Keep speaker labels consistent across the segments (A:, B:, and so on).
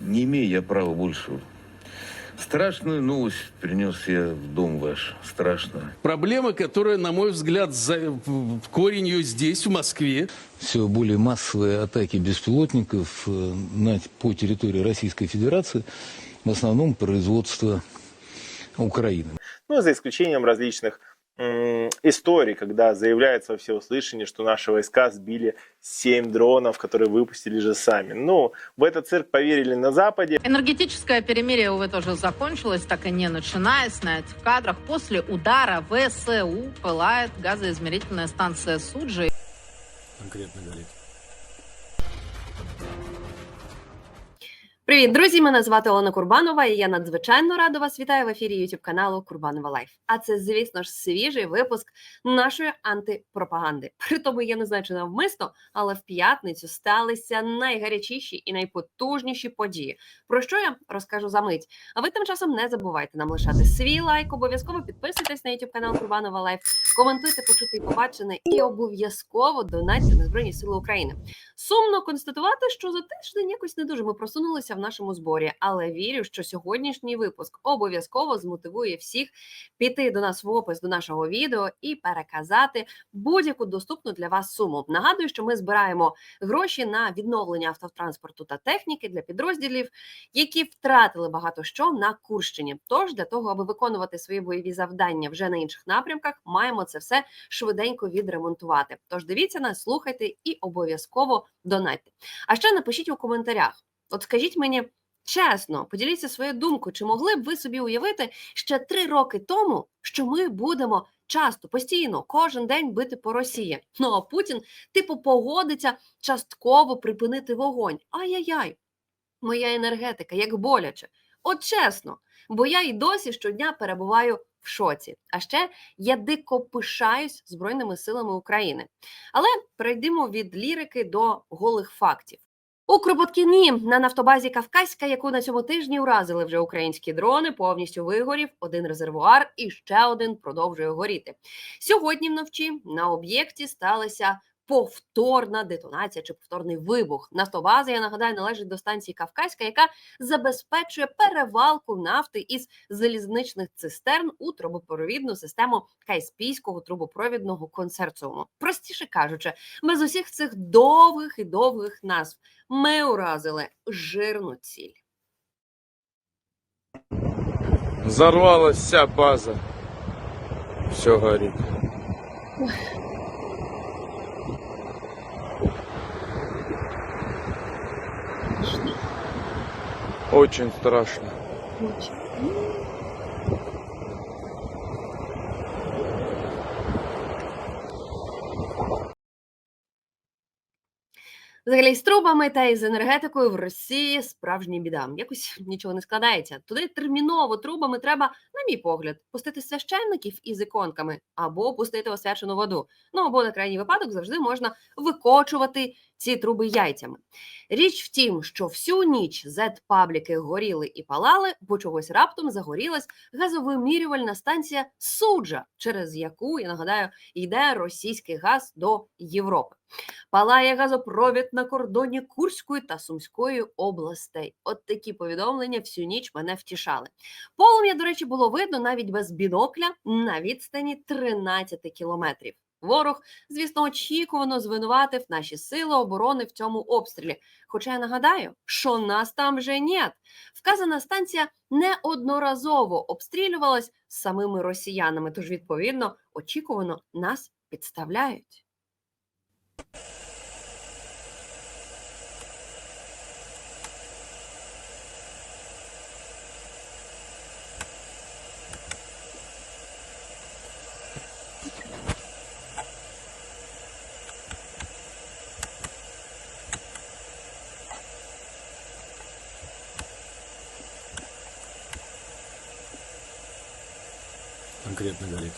A: Не имею я права больше. Страшную новость принес я в дом ваш. Страшную.
B: Проблема, которая, на мой взгляд, за, в- корень ее здесь, в Москве.
C: все более массовые атаки беспилотников э, на, по территории Российской Федерации, в основном производство Украины.
D: Ну, за исключением различных историй, когда заявляется во всеуслышание, что наши войска сбили 7 дронов, которые выпустили же сами. Ну, в этот цирк поверили на Западе.
E: Энергетическое перемирие, увы, тоже закончилось, так и не начинаясь. На этих кадрах после удара ВСУ пылает газоизмерительная станция Суджи.
B: Конкретно говорит.
F: Привіт, друзі! Мене звати Олена Курбанова, і я надзвичайно рада вас вітаю в ефірі YouTube каналу Курбанова Лайф. А це, звісно ж, свіжий випуск нашої антипропаганди. При тому я не знаю, чи навмисно, але в п'ятницю сталися найгарячіші і найпотужніші події. Про що я розкажу за мить. А ви тим часом не забувайте нам лишати свій лайк, обов'язково підписуйтесь на YouTube канал Курбанова Лайф, коментуйте, почути і побачене, і обов'язково донатьте на Збройні Сили України. Сумно констатувати, що за тиждень якось не дуже ми просунулися в нашому зборі, але вірю, що сьогоднішній випуск обов'язково змотивує всіх піти до нас в опис до нашого відео і переказати будь-яку доступну для вас суму. Нагадую, що ми збираємо гроші на відновлення автотранспорту та техніки для підрозділів, які втратили багато що на Курщині. Тож для того, аби виконувати свої бойові завдання вже на інших напрямках, маємо це все швиденько відремонтувати. Тож дивіться нас, слухайте і обов'язково донатьте. А ще напишіть у коментарях. От скажіть мені чесно, поділіться своєю думкою, чи могли б ви собі уявити ще три роки тому, що ми будемо часто, постійно, кожен день бити по Росії. Ну а Путін, типу, погодиться частково припинити вогонь. Ай-яй-яй, моя енергетика, як боляче. От чесно, бо я і досі щодня перебуваю в шоці. А ще я дико пишаюсь Збройними силами України. Але перейдемо від лірики до голих фактів. У Кропоткіні на нафтобазі Кавказька, яку на цьому тижні уразили вже українські дрони, повністю вигорів один резервуар і ще один продовжує горіти. Сьогодні вночі на об'єкті сталася повторна детонація чи повторний вибух. Нафтобаза, я нагадаю, належить до станції Кавказька, яка забезпечує перевалку нафти із залізничних цистерн у трубопровідну систему Каспійського трубопровідного консорціуму. Простіше кажучи, без усіх цих довгих і довгих назв ми уразили жирну ціль.
G: Взорвалась вся база. Все горит. Очень страшно.
F: Взагалі з трубами та із енергетикою в Росії справжня біда. Якось нічого не складається. Туди терміново трубами треба, на мій погляд, пустити священників із іконками або пустити освячену воду. Ну або на крайній випадок завжди можна викочувати ці труби яйцями. Річ в тім, що всю ніч зет-пабліки горіли і палали, бо чогось раптом загорілась газовимірювальна станція Суджа, через яку я нагадаю йде російський газ до Європи. Палає газопровід на кордоні Курської та Сумської областей. От такі повідомлення всю ніч мене втішали. Полум'я, до речі, було видно навіть без бінокля на відстані 13 кілометрів. Ворог, звісно, очікувано звинуватив наші сили оборони в цьому обстрілі. Хоча я нагадаю, що нас там вже нет. Вказана станція неодноразово обстрілювалась самими росіянами. Тож, відповідно, очікувано нас підставляють.
B: Конкретно говорит.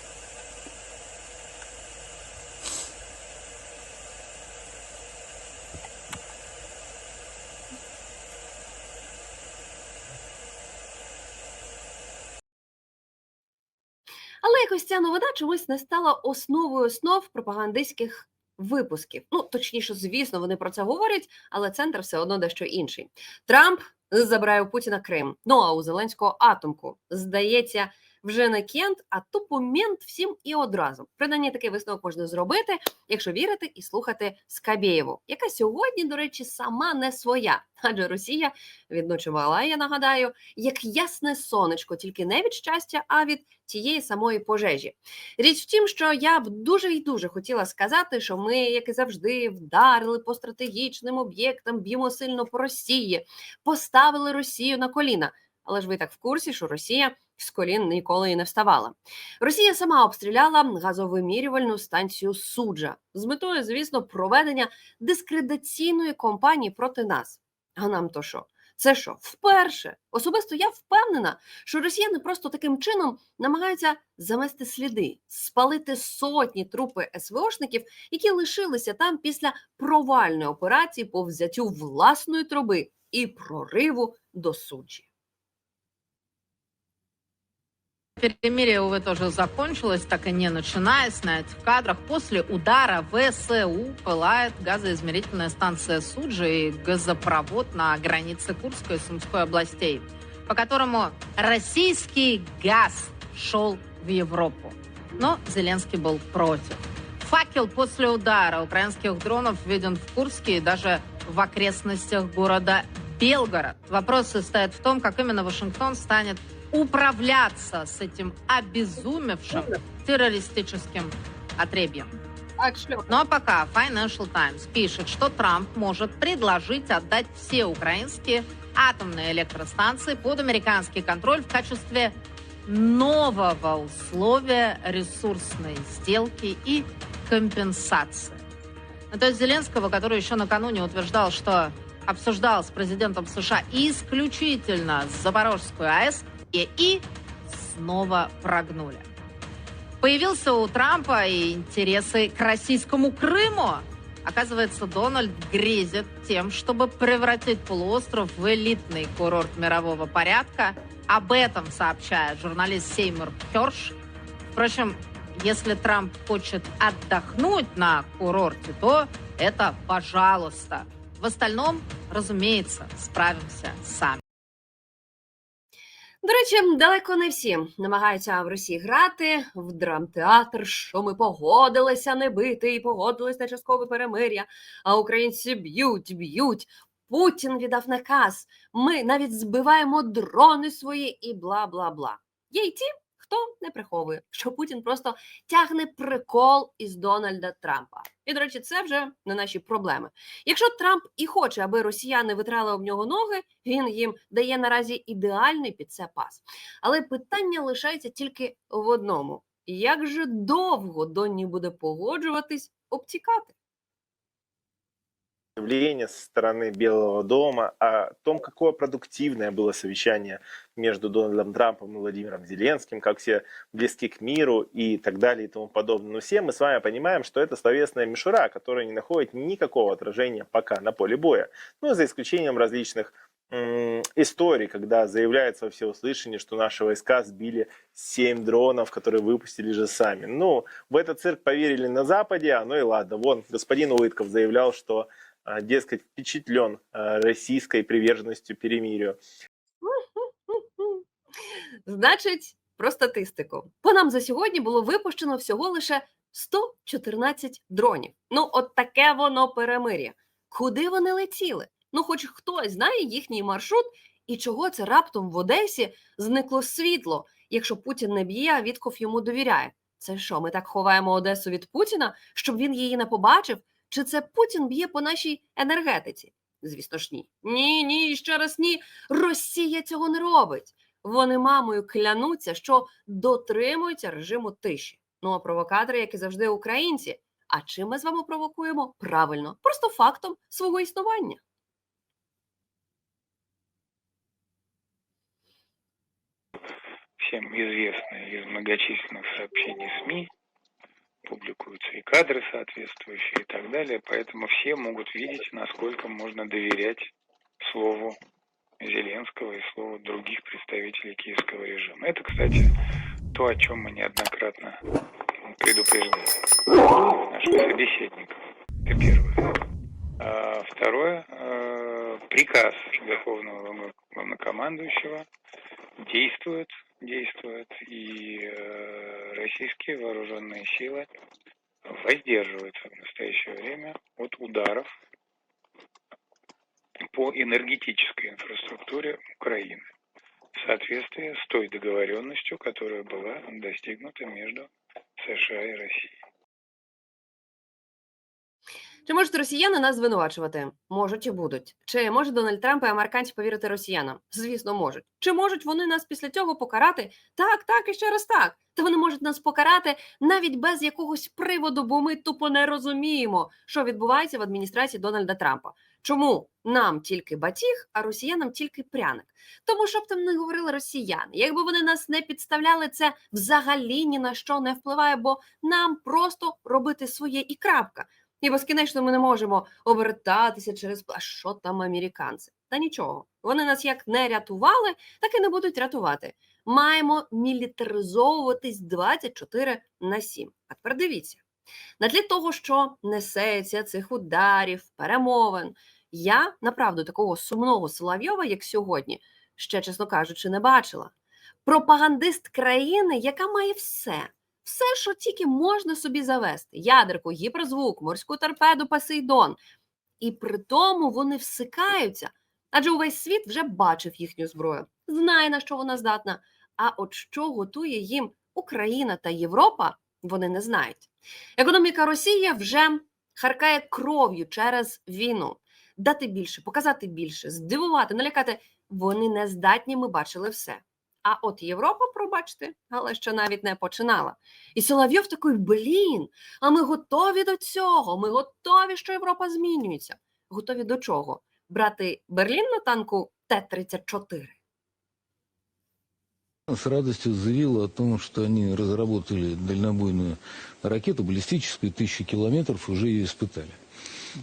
F: Але якось ця новина чомусь не стала основою основ пропагандистських випусків. Ну, точніше, звісно, вони про це говорять, але центр все одно дещо інший. Трамп забирає у Путіна Крим. Ну а у Зеленського атомку. Здається, вже не кент, а тупо мент всім і одразу. Принаймні такий висновок можна зробити, якщо вірити і слухати Скабєєву, яка сьогодні, до речі, сама не своя. Адже Росія відночувала, я нагадаю, як ясне сонечко, тільки не від щастя, а від тієї самої пожежі. Річ в тім, що я б дуже і дуже хотіла сказати, що ми, як і завжди, вдарили по стратегічним об'єктам, б'ємо сильно по Росії, поставили Росію на коліна. Але ж ви так в курсі, що Росія з колін ніколи і не вставала. Росія сама обстріляла газовимірювальну станцію суджа з метою, звісно, проведення дискредитаційної кампанії проти нас. А нам то що? Це що? Вперше особисто я впевнена, що росіяни просто таким чином намагаються замести сліди, спалити сотні трупи СВОшників, які лишилися там після провальної операції по взяттю власної труби і прориву до суджі.
E: Перемирие, увы, тоже закончилось, так и не начинаясь на этих кадрах. После удара ВСУ пылает газоизмерительная станция Суджи и газопровод на границе Курской и Сумской областей, по которому российский газ шел в Европу. Но Зеленский был против. Факел после удара украинских дронов виден в Курске и даже в окрестностях города Белгород. Вопрос состоит в том, как именно Вашингтон станет управляться с этим обезумевшим террористическим отребьем.
F: Що
E: Ну а пока Financial Times пишет, что Трамп может предложить отдать все украинские атомные электростанции под американский контроль в качестве нового условия ресурсной сделки и компенсации. Ну, то есть Зеленского, который еще накануне утверждал, что обсуждал с президентом США исключительно Запорожскую АЭС, и, снова прогнули. Появился у Трампа и интересы к российскому Крыму. Оказывается, Дональд грезит тем, чтобы превратить полуостров в элитный курорт мирового порядка. Об этом сообщает журналист Сеймур Херш. Впрочем, если Трамп хочет отдохнуть на курорте, то это пожалуйста. В остальном, разумеется, справимся сами.
F: До речі, далеко не всі намагаються в Росії грати в драмтеатр, що ми погодилися не бити і погодились на часткове перемир'я. А українці б'ють, б'ють. Путін віддав наказ. Ми навіть збиваємо дрони свої і бла бла бла. Є й ті, хто не приховує, що Путін просто тягне прикол із Дональда Трампа. І, до речі, це вже не наші проблеми. Якщо Трамп і хоче, аби росіяни витрали об нього ноги, він їм дає наразі ідеальний під це пас. Але питання лишається тільки в одному: як же довго Донні буде погоджуватись обтікати?
D: Заявление со стороны Белого дома о том, какое продуктивное было совещание между Дональдом Трампом и Владимиром Зеленским, как все близки к миру и так далее и тому подобное. Но все мы с вами понимаем, что это словесная мишура, которая не находит никакого отражения пока на поле боя. Ну, за исключением различных историй, когда заявляется во всеуслышание, что наши войска сбили 7 дронов, которые выпустили же сами. Ну, в этот цирк поверили на Западе, оно и ладно. Вон, господин Улытков заявлял, что а, дескать, впечатлен российской приверженностью перемирию.
F: Значить, про статистику. По нам за сьогодні було випущено всього лише 114 дронів. Ну, от таке воно перемир'я. Куди вони летіли? Ну, хоч хтось знає їхній маршрут, і чого це раптом в Одесі зникло світло, якщо Путін не б'є, а Вітков йому довіряє. Це що, ми так ховаємо Одесу від Путіна, щоб він її не побачив? Чи це Путін б'є по нашій енергетиці? Звісно ж, ні. Ні, ні, ще раз ні. Росія цього не робить. Вони мамою клянуться, що дотримуються режиму тиші. Ну а провокатори, як і завжди, українці. А чим ми з вами провокуємо? Правильно, просто фактом свого існування.
H: всем известно из многочисленных сообщений СМИ, публикуются и кадры соответствующие и так далее, поэтому все могут видеть, насколько можно доверять слову Зеленского и слову других представителей киевского режима. Это, кстати, то, о чем мы неоднократно предупреждали наших собеседников. Это первое. А второе, э, приказ Верховного главнокомандующего действует, действует, и э, российские вооруженные силы воздерживаются в настоящее время от ударов по энергетической инфраструктуре Украины в соответствии с той договоренностью, которая была достигнута между США и Россией.
F: Чи можуть росіяни нас звинувачувати? Можуть і будуть. Чи може Дональд Трамп і американці повірити росіянам? Звісно, можуть. Чи можуть вони нас після цього покарати? Так, так і ще раз так. Та вони можуть нас покарати навіть без якогось приводу, бо ми тупо не розуміємо, що відбувається в адміністрації Дональда Трампа. Чому нам тільки батіг, а росіянам тільки пряник? Тому що б там не говорили росіяни. Якби вони нас не підставляли, це взагалі ні на що не впливає, бо нам просто робити своє і крапка. І безкінечно ми не можемо обертатися через а що там американці. Та нічого. Вони нас як не рятували, так і не будуть рятувати. Маємо мілітаризовуватись 24 на 7. А тепер дивіться. На тлі того, що несеться цих ударів, перемовин, я направду такого сумного Соловйова, як сьогодні, ще, чесно кажучи, не бачила. Пропагандист країни, яка має все, все, що тільки можна собі завести: ядерку, гіперзвук, морську торпеду, Посейдон. І при тому вони всикаються, адже увесь світ вже бачив їхню зброю, знає на що вона здатна. А от що готує їм Україна та Європа, вони не знають. Економіка Росії вже харкає кров'ю через війну. Дати більше, показати більше, здивувати, налякати. Вони не здатні, ми бачили все. А от Європа, пробачте, але ще навіть не починала. І Соловйов такий, блін, а ми готові до цього. Ми готові, що Європа змінюється. Готові до чого? Брати Берлін на танку Т-34?
A: С радостью заявила о том, что они разработали дальнобойную ракету баллистическую, тысячи километров, уже ее испытали.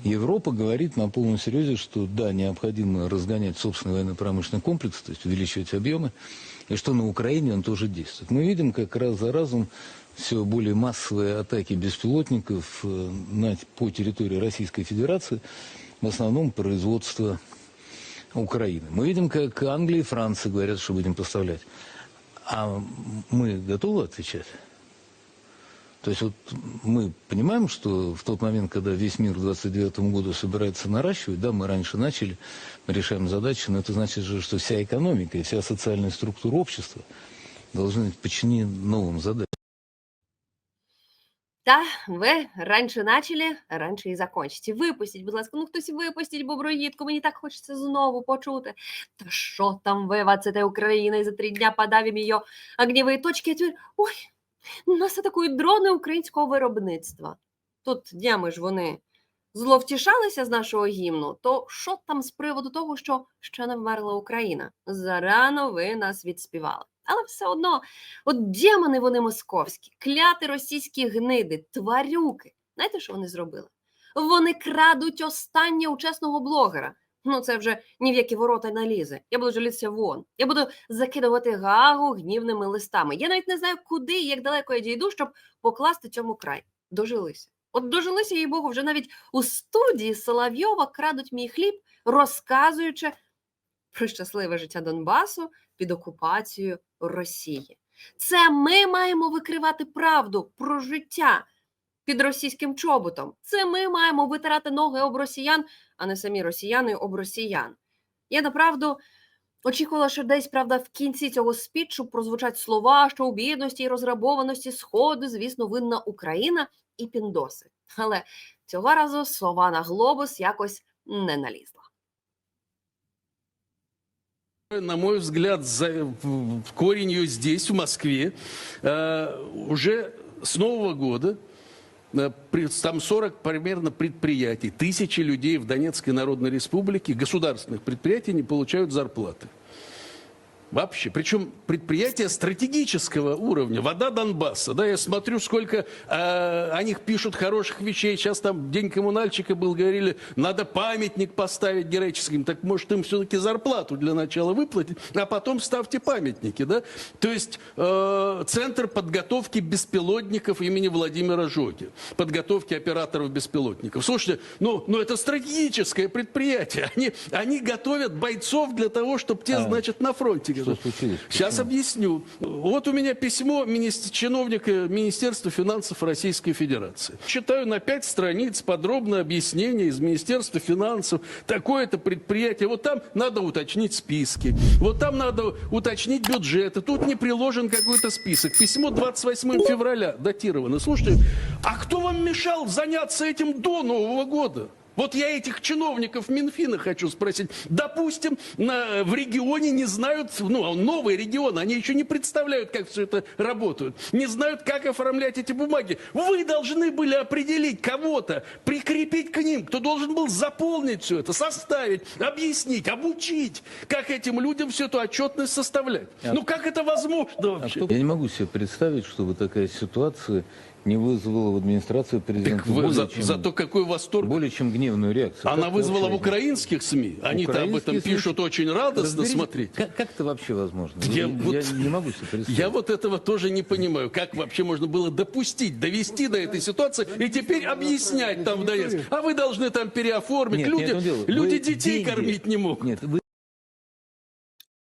A: Европа говорит на полном серьезе, что да, необходимо разгонять собственный военно-промышленный комплекс, то есть увеличивать объемы, и что на Украине он тоже действует. Мы видим, как раз за разом все более массовые атаки беспилотников э, на, по территории Российской Федерации, в основном производство Украины. Мы видим, как Англия и Франция говорят, что будем поставлять. А мы готовы отвечать? То есть вот мы понимаем, что в тот момент, когда весь мир к 29 году собирается наращивать, да, мы раньше начали, мы решаем задачи, но это значит же, что вся экономика и вся социальная структура общества должны быть подчинены новым задачам.
F: Та ви раніше начали, раніше і закончите. Випустіть, будь ласка, ну хтось випустіть боброїдку, мені так хочеться знову почути. Та що там ви, ваците Україна, і за три дня подавим її огневі точки. А тепер, ой, нас атакують дрони українського виробництва. Тут днями ж вони зловтішалися з нашого гімну, то що там з приводу того, що ще не вмерла Україна? Зарано ви нас відспівали. Але все одно, от демони вони московські, кляти російські гниди, тварюки. Знаєте, що вони зробили? Вони крадуть останнє у чесного блогера. Ну, це вже ні в які ворота не лізе. Я буду жалітися вон. Я буду закидувати гагу гнівними листами. Я навіть не знаю, куди і як далеко я дійду, щоб покласти цьому край. Дожилися. От дожилися, їй Богу, вже навіть у студії Соловйова крадуть мій хліб, розказуючи про щасливе життя Донбасу під окупацією Росії. Це ми маємо викривати правду про життя під російським чоботом. Це ми маємо витирати ноги об росіян, а не самі росіяни об росіян. Я направду очікувала, що десь правда в кінці цього спічу прозвучать слова, що у бідності і розграбованості сходу, звісно, винна Україна і піндоси. Але цього разу слова на глобус якось не налізла.
B: На мой взгляд, за, корень ее здесь, в Москве, э, уже с Нового года там 40 примерно предприятий, тысячи людей в Донецкой Народной Республике, государственных предприятий не получают зарплаты. Вообще. Причем предприятие стратегического уровня. Вода Донбасса. Да, я смотрю, сколько э, о них пишут хороших вещей. Сейчас там день коммунальщика был, говорили, надо памятник поставить героическим. Так может им все-таки зарплату для начала выплатить, а потом ставьте памятники, да? То есть э, центр подготовки беспилотников имени Владимира Жоги. Подготовки операторов беспилотников. Слушайте, ну, ну это стратегическое предприятие. Они, они готовят бойцов для того, чтобы те,
C: А
B: значит, на фронте.
C: Что случилось?
B: Сейчас
C: Почему?
B: объясню. Вот у меня письмо чиновника Министерства финансов Российской Федерации. Читаю на пять страниц подробное объяснение из Министерства финансов. Такое-то предприятие. Вот там надо уточнить списки. Вот там надо уточнить бюджеты. Тут не приложен какой-то список. Письмо 28 февраля датировано. Слушайте, а кто вам мешал заняться этим до Нового года? Вот я этих чиновников Минфина хочу спросить. Допустим, на, в регионе не знают, ну, новые регионы, они еще не представляют, как все это работает. Не знают, как оформлять эти бумаги. Вы должны были определить кого-то, прикрепить к ним, кто должен был заполнить все это, составить, объяснить, обучить, как этим людям всю эту отчетность составлять.
C: А-
B: Ну, как это возможно
C: А
B: вообще?
C: Я не могу себе представить, чтобы такая ситуация не вызвала в администрации президента
B: Так вы-
C: более,
B: за,
C: чем,
B: зато какой восторг.
C: более чем гневную реакцию.
B: Она
C: Как
B: вызвала
C: вообще
B: в украинских СМИ. Они-то об этом
C: СМИ-
B: пишут очень радостно.
C: Разберитесь,
B: Смотрите.
C: Как, как это вообще возможно?
B: Я
C: Я,
B: вот-
C: я не могу себе представить.
B: Я вот этого тоже не понимаю. Как вообще можно было допустить, довести до этой ситуации и теперь объяснять там в Донецке. А вы должны там переоформить.
C: Нет, не
B: люди
C: этом дело.
B: люди
C: Вы
B: детей
C: деньги-
B: кормить не могут.
C: Нет, вы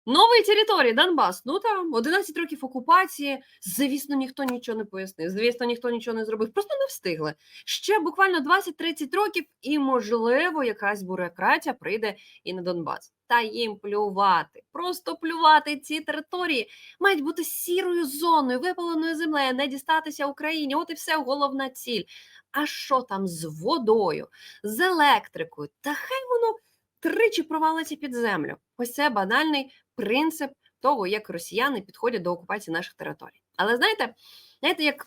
F: Нової території Донбас. Ну там 11 років окупації. Звісно, ніхто нічого не пояснив. Звісно, ніхто нічого не зробив. Просто не встигли. Ще буквально 20-30 років, і можливо, якась бюрократія прийде і на Донбас. Та їм плювати, просто плювати ці території мають бути сірою зоною, випаленою землею, не дістатися Україні. От і все головна ціль. А що там з водою, з електрикою? Та хай воно тричі провалиться під землю. Ось це банальний принцип того, як росіяни підходять до окупації наших територій. Але знаєте, знаєте, як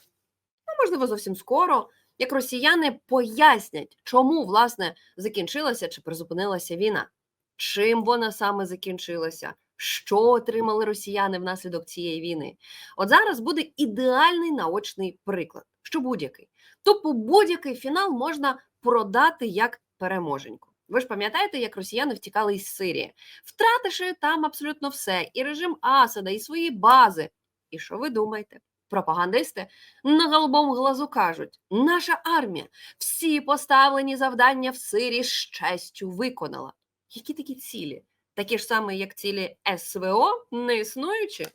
F: ну, можливо зовсім скоро, як росіяни пояснять, чому власне закінчилася чи призупинилася війна, чим вона саме закінчилася, що отримали росіяни внаслідок цієї війни. От зараз буде ідеальний наочний приклад, що будь-який. Тобто будь-який фінал можна продати як переможеньку. Ви ж пам'ятаєте, як росіяни втікали із Сирії, втративши там абсолютно все, і режим Асада, і свої бази. І що ви думаєте? Пропагандисти на голубому глазу кажуть: наша армія всі поставлені завдання в Сирії з честю виконала. Які такі цілі? Такі ж самі, як цілі СВО, не існуючі?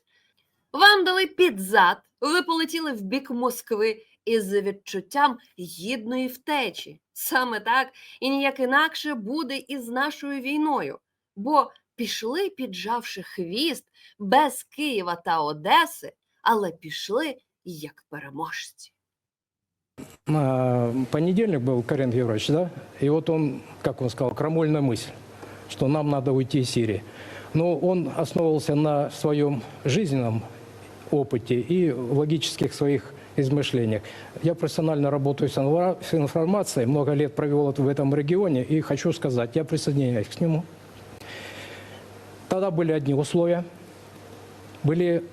F: Вам дали під зад, ви полетіли в бік Москви із відчуттям гідної втечі. Саме так і ніяк інакше буде і з нашою війною. Бо пішли, піджавши хвіст без Києва та Одеси, але пішли як переможці.
I: А, Понедельник был Карен Георгиевич, да? И вот он, как он сказал, крамольная мысль, что нам надо уйти из Сирии. Но он основывался на своем жизненном опыте и логических своих измышлениях. Я профессионально работаю с с информацией, много лет провел в этом регионе, и хочу сказать, я присоединяюсь к нему. Тогда были одни условия, были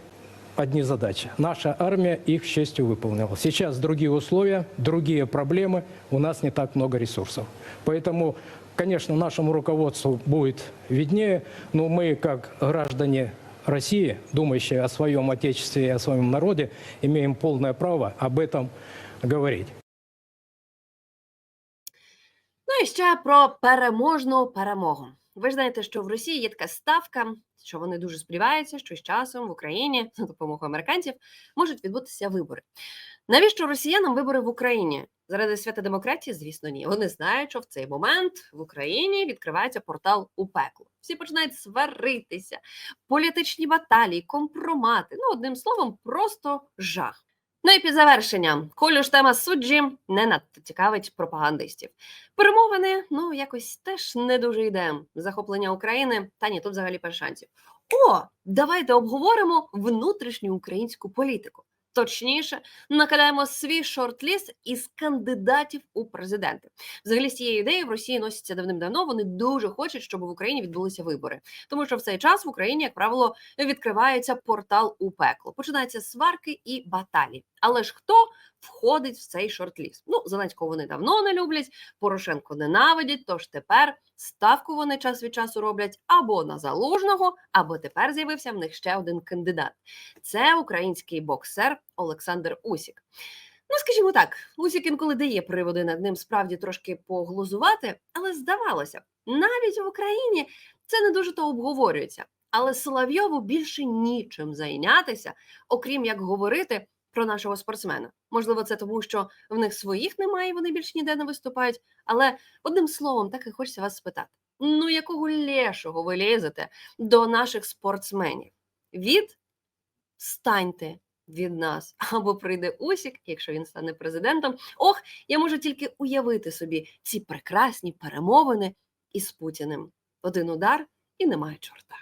I: одни задачи. Наша армия их к счастью выполнила. Сейчас другие условия, другие проблемы, у нас не так много ресурсов. Поэтому, конечно, нашему руководству будет виднее, но мы, как граждане России, думающие о своем отечестве и о своем народе, имеем полное право об этом говорить.
F: Ну і ще про переможну перемогу. Ви ж знаєте, що в Росії є така ставка, що вони дуже сподіваються, що з часом в Україні за допомогою американців можуть відбутися вибори. Навіщо росіянам вибори в Україні? Заради свята демократії, звісно, ні. Вони знають, що в цей момент в Україні відкривається портал у пекло. Всі починають сваритися, політичні баталії, компромати. Ну, одним словом, просто жах. Ну і під завершення, колю ж тема суджі не надто цікавить пропагандистів. Перемовини, ну, якось теж не дуже йде. Захоплення України, та ні, тут взагалі без шансів. О, давайте обговоримо внутрішню українську політику. Точніше, накидаємо свій шорт-ліст із кандидатів у президенти. Взагалі, з цією ідеєю в Росії носяться давним-давно. Вони дуже хочуть, щоб в Україні відбулися вибори, тому що в цей час в Україні, як правило, відкривається портал у пекло. Починаються сварки і баталії. Але ж хто входить в цей шорт-ліст? Ну, Зеленського вони давно не люблять, Порошенко ненавидять. Тож тепер ставку вони час від часу роблять або на залужного, або тепер з'явився в них ще один кандидат. Це український боксер Олександр Усік. Ну, скажімо так, Усік інколи дає приводи над ним справді трошки поглузувати, але здавалося навіть в Україні це не дуже то обговорюється. Але Соловйову більше нічим зайнятися, окрім як говорити про нашого спортсмена. Можливо, це тому, що в них своїх немає, вони більше ніде не виступають. Але одним словом, так і хочеться вас спитати: ну якого лєшого ви лізете до наших спортсменів? Від станьте від нас або прийде Усік, якщо він стане президентом. Ох, я можу тільки уявити собі ці прекрасні перемовини із Путіним. Один удар і немає чорта.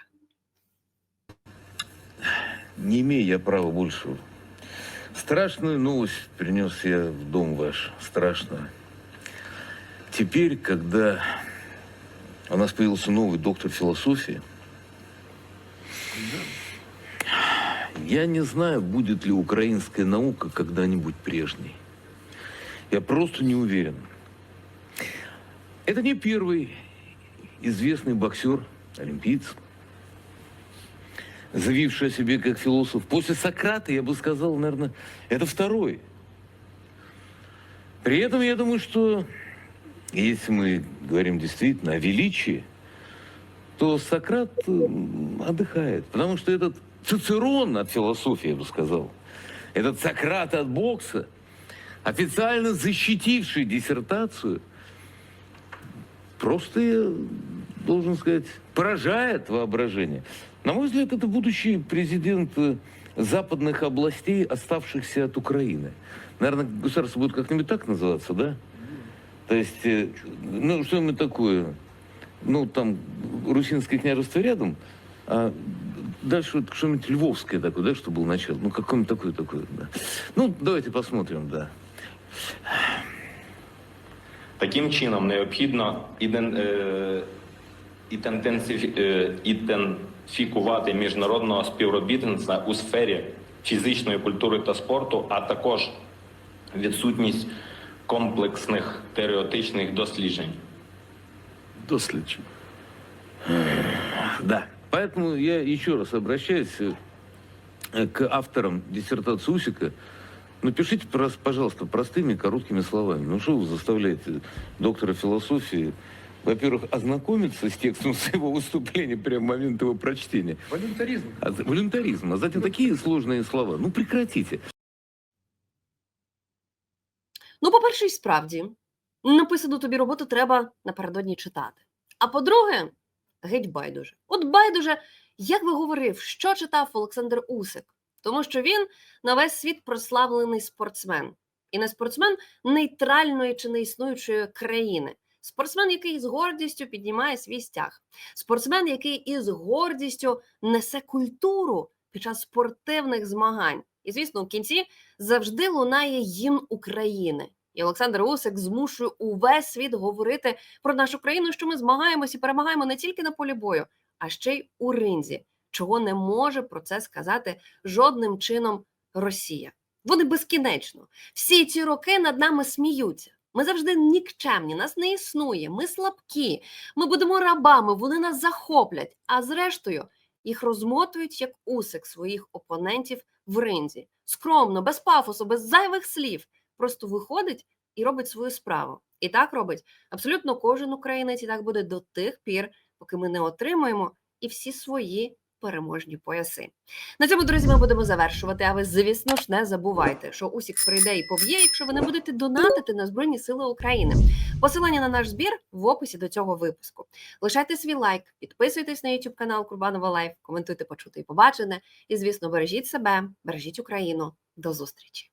A: Не имею я права больше. Страшную новость принес я в дом ваш. Страшную. Теперь, когда у нас появился новый доктор философии, я не знаю, будет ли украинская наука когда-нибудь прежней. Я просто не уверен. Это не первый известный боксер, олимпиец, заявивший о себе как философ. После Сократа, я бы сказал, наверное, это второй. При этом я думаю, что если мы говорим действительно о величии, то Сократ отдыхает. Потому что этот Цицерон от философии, я бы сказал, этот Сократ от бокса, официально защитивший диссертацию, просто, я должен сказать, поражает воображение. На мой взгляд, это будущий президент э, западных областей, оставшихся от Украины. Наверное, государство будет как-нибудь так называться, да? То есть, э, ну, что-нибудь такое. Ну, там, Русинское княжество рядом, а дальше вот что-нибудь Львовское такое, да, что было начало. Ну, какое-нибудь такое, такое, да. Ну, давайте посмотрим, да.
J: Таким чином необхідно іден, е, ідентенсифі- е, ідентифікувати міжнародного співробітництва у сфері фізичної культури та спорту, а також відсутність комплексних теоретичних досліджень.
A: Доследчик. Да. Поэтому я еще раз обращаюсь э, к авторам диссертации Усика. Напишите, прос- пожалуйста, простыми, короткими словами. Ну что вы заставляете доктора философии, во-первых, ознакомиться с текстом своего выступления прямо в момент его прочтения.
B: Волюнтаризм.
A: А, за- волюнтаризм. А затем такие сложные слова. Ну прекратите.
F: Ну, по-перше, і справді, написану тобі роботу треба напередодні читати. А по-друге, геть байдуже. От байдуже, як би говорив, що читав Олександр Усик, тому що він на весь світ прославлений спортсмен. І не спортсмен нейтральної чи неіснуючої країни. Спортсмен, який з гордістю піднімає свій стяг. Спортсмен, який із гордістю несе культуру під час спортивних змагань. І, звісно, в кінці завжди лунає гімн України. І Олександр Усик змушує увесь світ говорити про нашу країну, що ми змагаємося і перемагаємо не тільки на полі бою, а ще й у ринзі, чого не може про це сказати жодним чином Росія. Вони безкінечно. Всі ці роки над нами сміються. Ми завжди нікчемні, нас не існує, ми слабкі, ми будемо рабами, вони нас захоплять. А зрештою, їх розмотують як усик своїх опонентів в ринзі. Скромно, без пафосу, без зайвих слів. Просто виходить і робить свою справу. І так робить абсолютно кожен українець, і так буде до тих пір, поки ми не отримаємо і всі свої переможні пояси. На цьому, друзі, ми будемо завершувати. А ви, звісно ж, не забувайте, що усік прийде і поб'є, якщо ви не будете донатити на Збройні Сили України. Посилання на наш збір в описі до цього випуску. Лишайте свій лайк, підписуйтесь на YouTube канал Курбанова Лайф, коментуйте, почути і побачене. І, звісно, бережіть себе, бережіть Україну. До зустрічі!